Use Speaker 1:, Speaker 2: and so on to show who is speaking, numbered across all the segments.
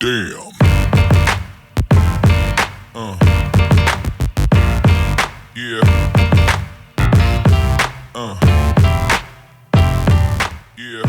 Speaker 1: Damn. Uh. Yeah. Uh. Yeah.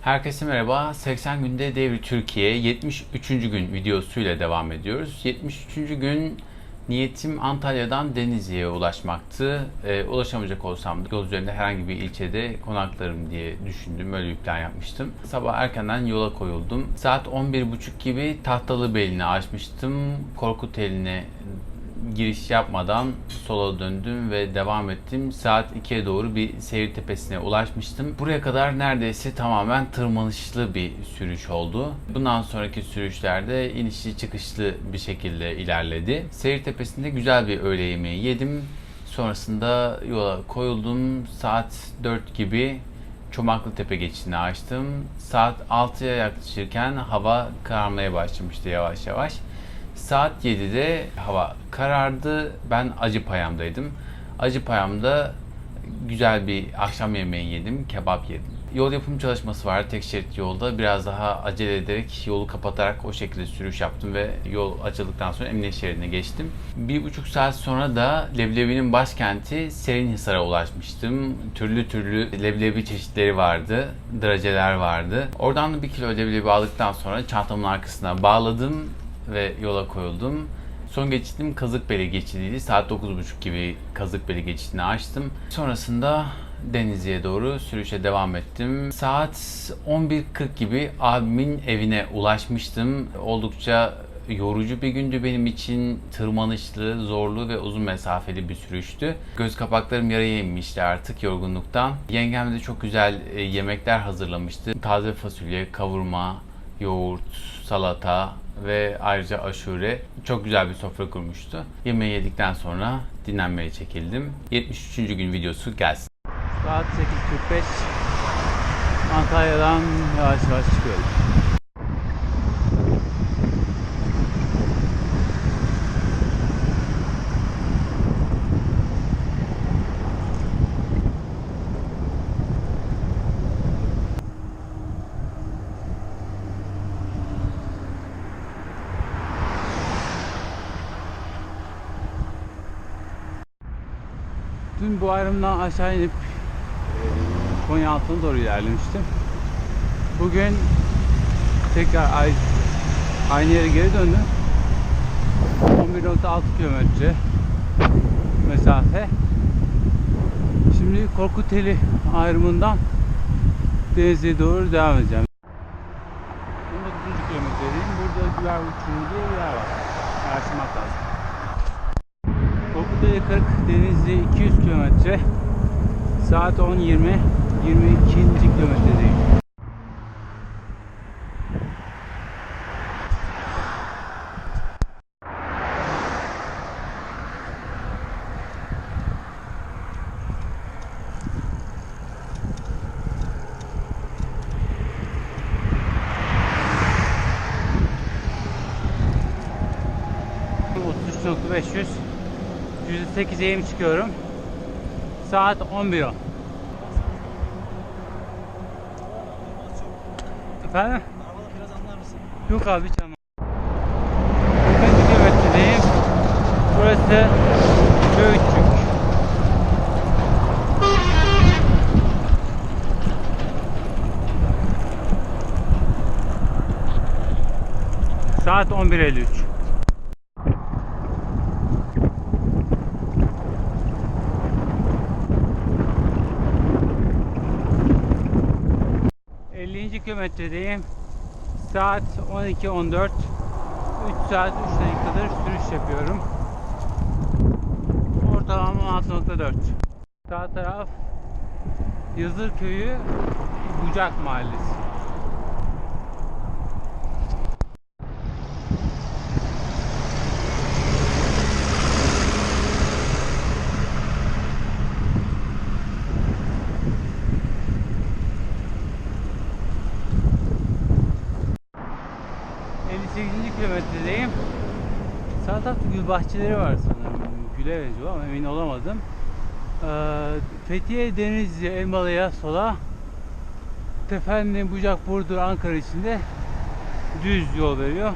Speaker 2: Herkese merhaba. 80 günde devri Türkiye 73. gün videosuyla devam ediyoruz. 73. gün niyetim Antalya'dan Denizli'ye ulaşmaktı. Ee, ulaşamayacak olsam da yol üzerinde herhangi bir ilçede konaklarım diye düşündüm. Öyle bir plan yapmıştım. Sabah erkenden yola koyuldum. Saat 11.30 gibi Tahtalı Beli'ni açmıştım. Korkut eline giriş yapmadan sola döndüm ve devam ettim. Saat 2'ye doğru bir seyir tepesine ulaşmıştım. Buraya kadar neredeyse tamamen tırmanışlı bir sürüş oldu. Bundan sonraki sürüşlerde inişli çıkışlı bir şekilde ilerledi. Seyir tepesinde güzel bir öğle yemeği yedim. Sonrasında yola koyuldum. Saat 4 gibi Çomaklı Tepe geçidini açtım. Saat 6'ya yaklaşırken hava kararmaya başlamıştı yavaş yavaş. Saat 7'de hava karardı. Ben Acıpayam'daydım. Acıpayam'da güzel bir akşam yemeği yedim, kebap yedim. Yol yapım çalışması var tek şerit yolda. Biraz daha acele ederek yolu kapatarak o şekilde sürüş yaptım ve yol açıldıktan sonra emniyet şeridine geçtim. Bir buçuk saat sonra da Leblebi'nin başkenti Serinhisar'a ulaşmıştım. Türlü türlü leblebi çeşitleri vardı, draceler vardı. Oradan da bir kilo leblebi aldıktan sonra çantamın arkasına bağladım ve yola koyuldum. Son geçidim Kazıkbeli geçidiydi. Saat 9.30 gibi Kazıkbeli geçidini açtım. Sonrasında Denizli'ye doğru sürüşe devam ettim. Saat 11.40 gibi abimin evine ulaşmıştım. Oldukça yorucu bir gündü benim için. Tırmanışlı, zorlu ve uzun mesafeli bir sürüştü. Göz kapaklarım yaraya inmişti artık yorgunluktan. Yengem de çok güzel e, yemekler hazırlamıştı. Taze fasulye, kavurma, yoğurt, salata ve ayrıca aşure çok güzel bir sofra kurmuştu. Yemeği yedikten sonra dinlenmeye çekildim. 73. gün videosu gelsin. Saat 8.45 Antalya'dan yavaş yavaş çıkıyorum. Dün bu ayrımdan aşağı inip e, Konya altına doğru ilerlemiştim. Bugün tekrar ay- aynı yere geri döndüm. 11.6 kilometre mesafe. Şimdi Korkuteli ayrımından Denizli'ye doğru devam edeceğim. 19. kilometredeyim. Burada Güver Uçumu diye bir yer var. Araştırmak lazım. Korkuteli 40 Denizli 200 kilometre. Saat 10.20 22. kilometredeyim. %500 %8 eğim çıkıyorum. Saat 11.10. Efendim?
Speaker 3: Biraz anlar mısın?
Speaker 2: Yok abi hiç anlamadım. 40 kilometredeyim. Burası Göğütçük. Saat 11.53. ...50. kilometredeyim. Saat 12.14 3 saat 3 dakikadır sürüş yapıyorum. Ortalama 16.4 Sağ taraf Yazır Köyü Bucak Mahallesi. ...58. kilometredeyim. Sağ tarafta gül bahçeleri var sanırım. Güle benziyor ama emin olamadım. Ee, Fethiye, Denizli, Elmalı'ya sola. Tefenli, Bucak, Burdur, Ankara içinde
Speaker 1: düz yol veriyor.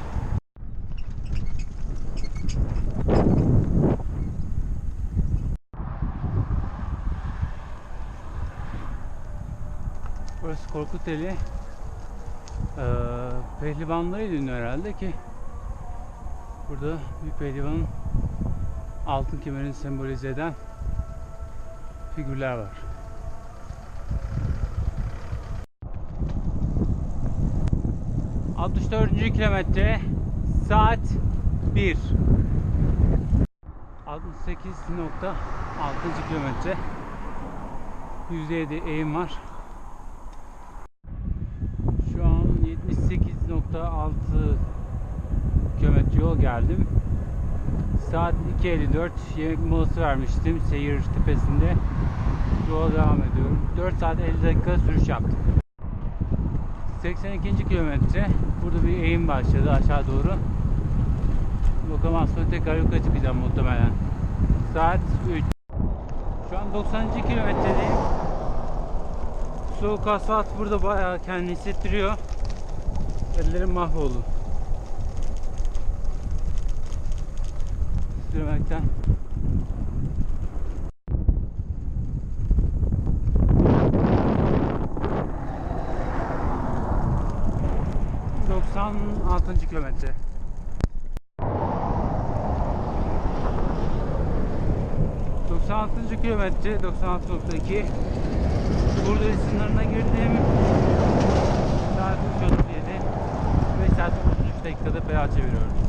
Speaker 1: Burası Korkuteli. Ee, pehlivanlarıydı ünlü herhalde ki burada bir pehlivanın altın kemerini sembolize eden figürler var. ...64. kilometre... ...saat 1... ...68.6. kilometre... ...%7 eğim var... ...şu an 78.6... ...kilometre yol geldim... ...saat 2.54... ...yemek molası vermiştim... ...seyir tepesinde... ...yola devam ediyorum... ...4 saat 50 dakika sürüş yaptım... 82. kilometre. Burada bir eğim başladı aşağı doğru. Bakalım sonra tekrar yukarı çıkacağım muhtemelen. Saat 3. Şu an 90. kilometredeyim. Soğuk asfalt burada bayağı kendini hissettiriyor. Ellerim mahvoldu. Sürmekten. Doksan altıncı kilometre. Doksan altıncı kilometre, 96.2 Burada sınırına girdim. Saat 3.37 ve saat 33 dakikada pedal çeviriyorum.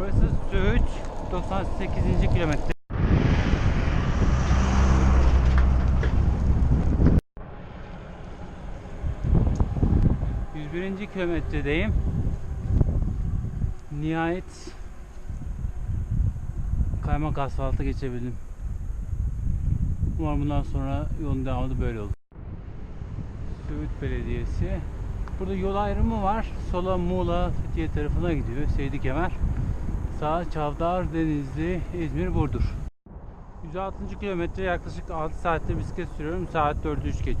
Speaker 1: Burası Söğüt, 98. kilometre. Birinci kilometredeyim. Nihayet kaymak asfalta geçebildim. Umarım bundan sonra yolun devamı da böyle olur. Söğüt Belediyesi. Burada yol ayrımı var. Sola Muğla, Fethiye tarafına gidiyor. Seydi Kemer. Sağ Çavdar, Denizli, İzmir, Burdur. 106. kilometre yaklaşık 6 saatte bisiklet sürüyorum. Saat 4'ü 3 geç.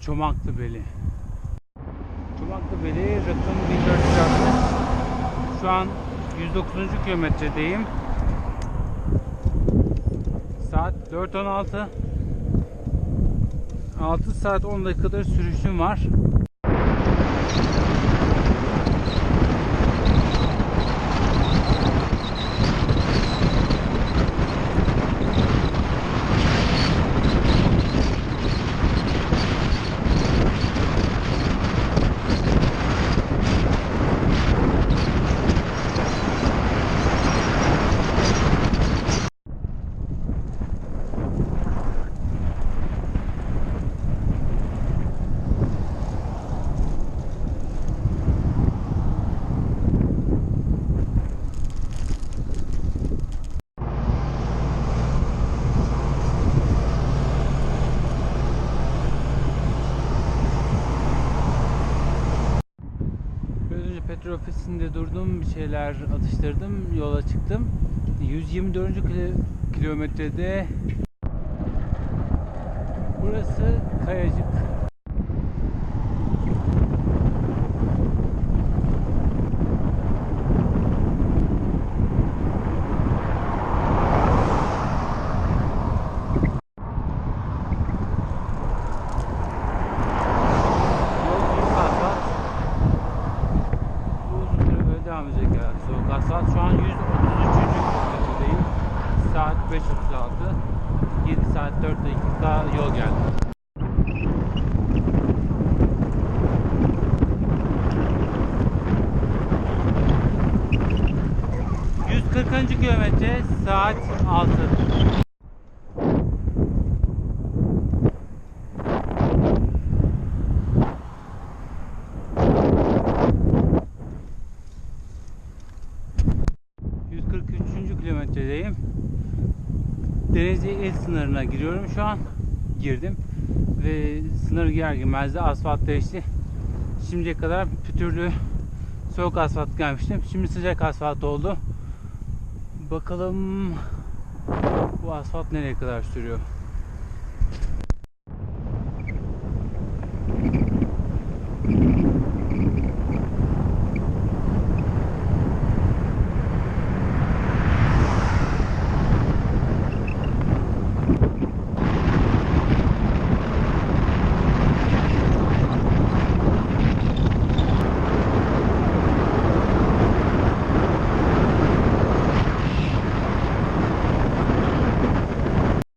Speaker 1: Çomaklı Beli. Çomaklı Beli rakım 1460. Şu an 109. kilometredeyim. Saat 4.16. 6 saat 10 dakikadır sürüşüm var. Biraz önce petrol ofisinde durdum, bir şeyler atıştırdım, yola çıktım. 124. kilo- kilometrede burası Kayacık. Yol büyük asfalt. Bu uzun süre böyle devam edecek herhalde soğuk asfalt. Şu an 133. kilometredeyim. Saat 5.36. 7 saat 4 dakika yol geldi. ...140. kilometre saat 6. ...143. kilometredeyim. İl sınırına giriyorum şu an. Girdim. Ve sınır girer girmez asfalt değişti. Şimdiye kadar pütürlü soğuk asfalt gelmiştim. Şimdi sıcak asfalt oldu. Bakalım bu asfalt nereye kadar sürüyor?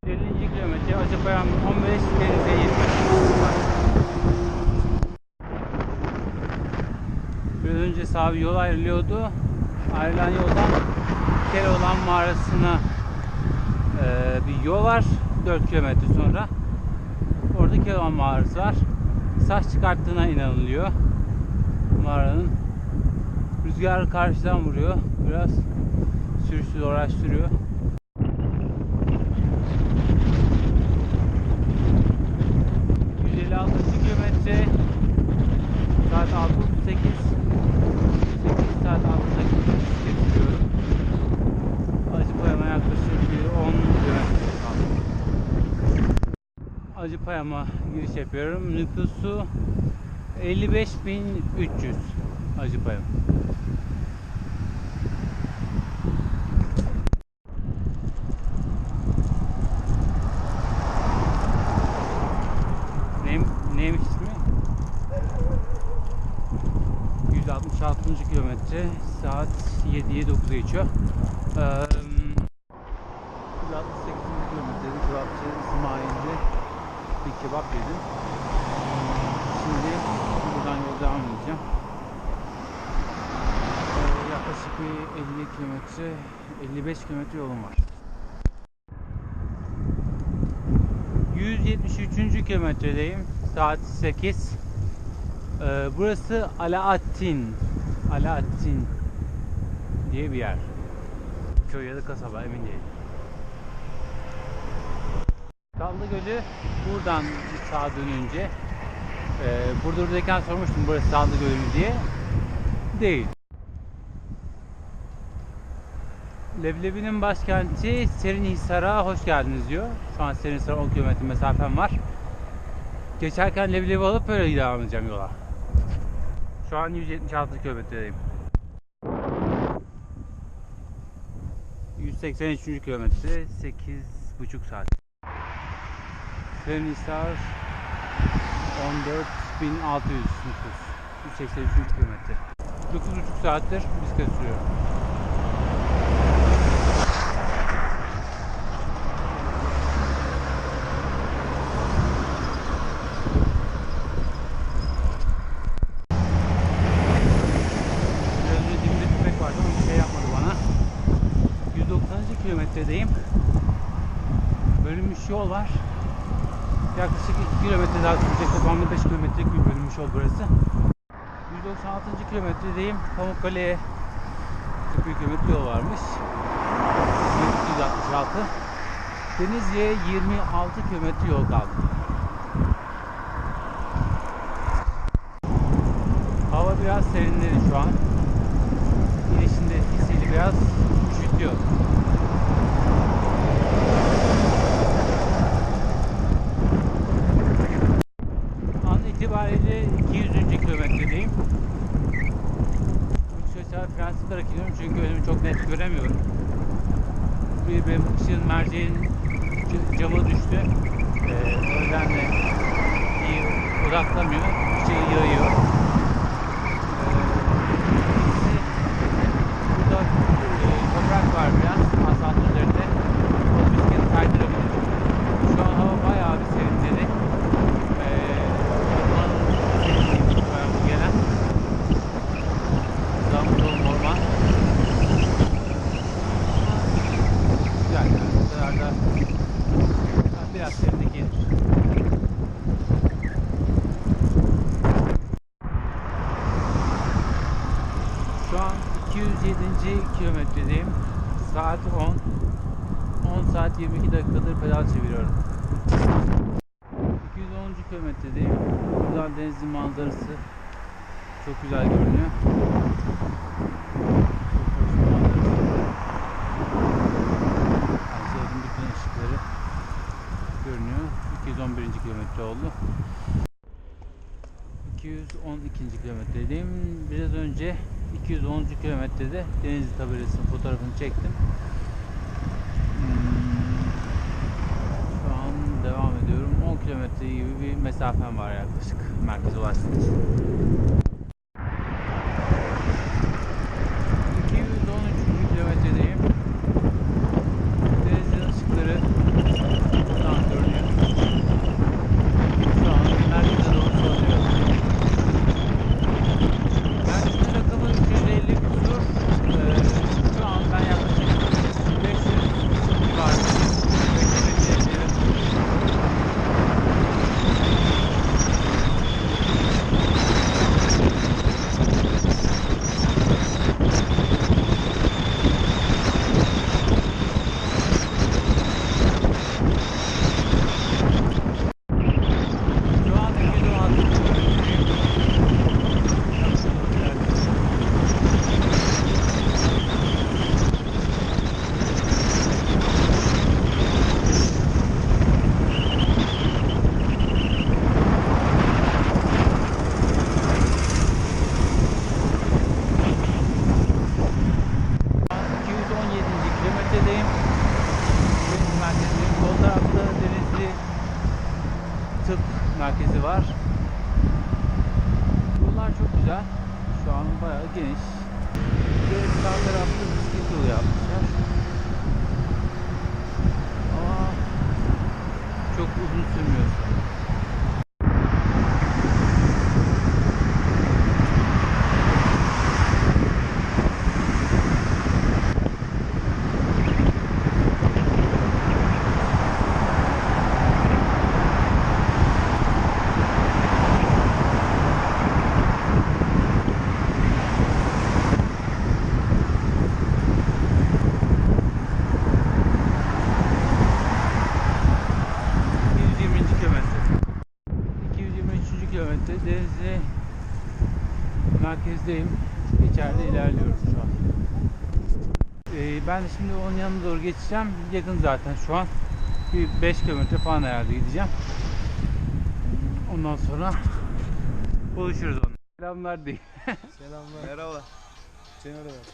Speaker 1: ...50. kilometre Acıpayam 15 denize 20. Biraz bir yol ayrılıyordu. Ayrılan yoldan Keloğlan mağarasına eee, bir yol var. 4 kilometre sonra. Orada Keloğlan mağarası var. Saç çıkarttığına inanılıyor. Mağaranın. Rüzgar karşıdan vuruyor. Biraz sürüşü zorlaştırıyor. 156 kilometre saat 6.38 8 saat 6.38 getiriyorum. Acıpayam'a yaklaşık bir 10 kilometre kaldı. Acıpayam'a giriş yapıyorum. Nüfusu 55.300 Acıpayam. Ne, neymiş ismi? 166. kilometre saat 7'ye 9'a geçiyor. Ee, 168. kilometrede kebapçı İsmail'de bir kebap yedim. Şimdi buradan yol devam edeceğim. Ee, yaklaşık bir 50 kilometre, 55 kilometre yolum var. 173. kilometredeyim. Saat 8. Ee, burası Alaaddin. Alaaddin diye bir yer. Köy ya da kasaba emin değilim. Kallı Gölü buradan sağa dönünce e, Burdur'dayken sormuştum burası Sallı Gölü mü diye. Değil. Leblebi'nin başkenti Serinhisar'a hoş geldiniz diyor. Şu an Serinhisar'a 10 kilometre mesafem var. Geçerken leblebi alıp böyle devam edeceğim yola. Şu an 176 kilometredeyim. 183. kilometre 8,5 saat. Serinhisar 14.600 nüfus. 183 kilometre. 9,5 saattir bisiklet sürüyorum. 55 kilometrelik bir bölünmüş yol burası. 196. kilometredeyim. Pamukkale'ye 41 kilometre yol varmış. 166. Denizli'ye 26 kilometre yol kaldı. Hava biraz serinledi şu an. Girişinde hisseli biraz üşütüyor. Sıkarak gidiyorum çünkü önümü çok net göremiyorum. Bir benim ışığın merceğin camı düştü. Ee, o nedenle iyi odaklamıyor. Işığı yayıyor. Burada e, toprak var biraz asfalt üzerinde. O bisikleti kaydırabilir. Şu an hava bayağı bir serinledi. E, ormanın serinliği bayağı bu gelen. Zamburun orman. Güzel yani. Bu kadar da biraz serinlik gelir. Şu an 207. kilometredeyim. Saat 10. 10 saat 22 dakikadır pedal çeviriyorum. 210. kilometredeyim. Buradan denizin manzarası çok güzel görünüyor. Şehrin bütün ışıkları görünüyor. 211. kilometre oldu. 212. kilometredeyim. Biraz önce 210. kilometrede Denizli tabelasının fotoğrafını çektim. Hmm, Şu an devam ediyorum. 10 kilometre gibi bir mesafem var yaklaşık merkeze ulaşmak için. Merkezdeyim. İçeride ilerliyorum şu an. Ee, ben de şimdi onun yanına doğru geçeceğim. Yakın zaten şu an. Bir 5 kilometre falan herhalde gideceğim. Ondan sonra buluşuruz onunla. Selamlar değil.
Speaker 3: Selamlar. Merhaba. Seni arıyorum.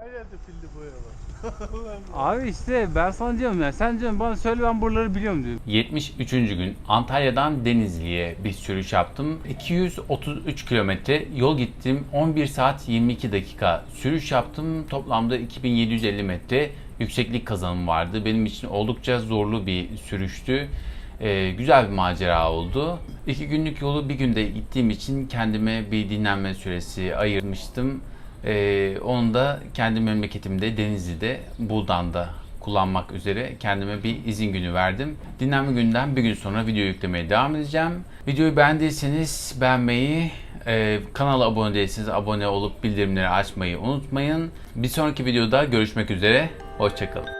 Speaker 1: Ha.
Speaker 3: Her yerde pilli boya var.
Speaker 1: Abi işte ben sana diyorum ya. Sen diyorsun bana söyle ben buraları biliyorum diyor.
Speaker 2: 73. gün Antalya'dan Denizli'ye bir sürüş yaptım. 233 kilometre yol gittim. 11 saat 22 dakika sürüş yaptım. Toplamda 2750 metre yükseklik kazanım vardı. Benim için oldukça zorlu bir sürüştü. Ee, güzel bir macera oldu. İki günlük yolu bir günde gittiğim için kendime bir dinlenme süresi ayırmıştım. Ee, onu da kendi memleketimde Denizli'de Buldan'da kullanmak üzere kendime bir izin günü verdim. Dinlenme günden bir gün sonra video yüklemeye devam edeceğim. Videoyu beğendiyseniz beğenmeyi, e, kanala abone değilseniz abone olup bildirimleri açmayı unutmayın. Bir sonraki videoda görüşmek üzere. Hoşçakalın.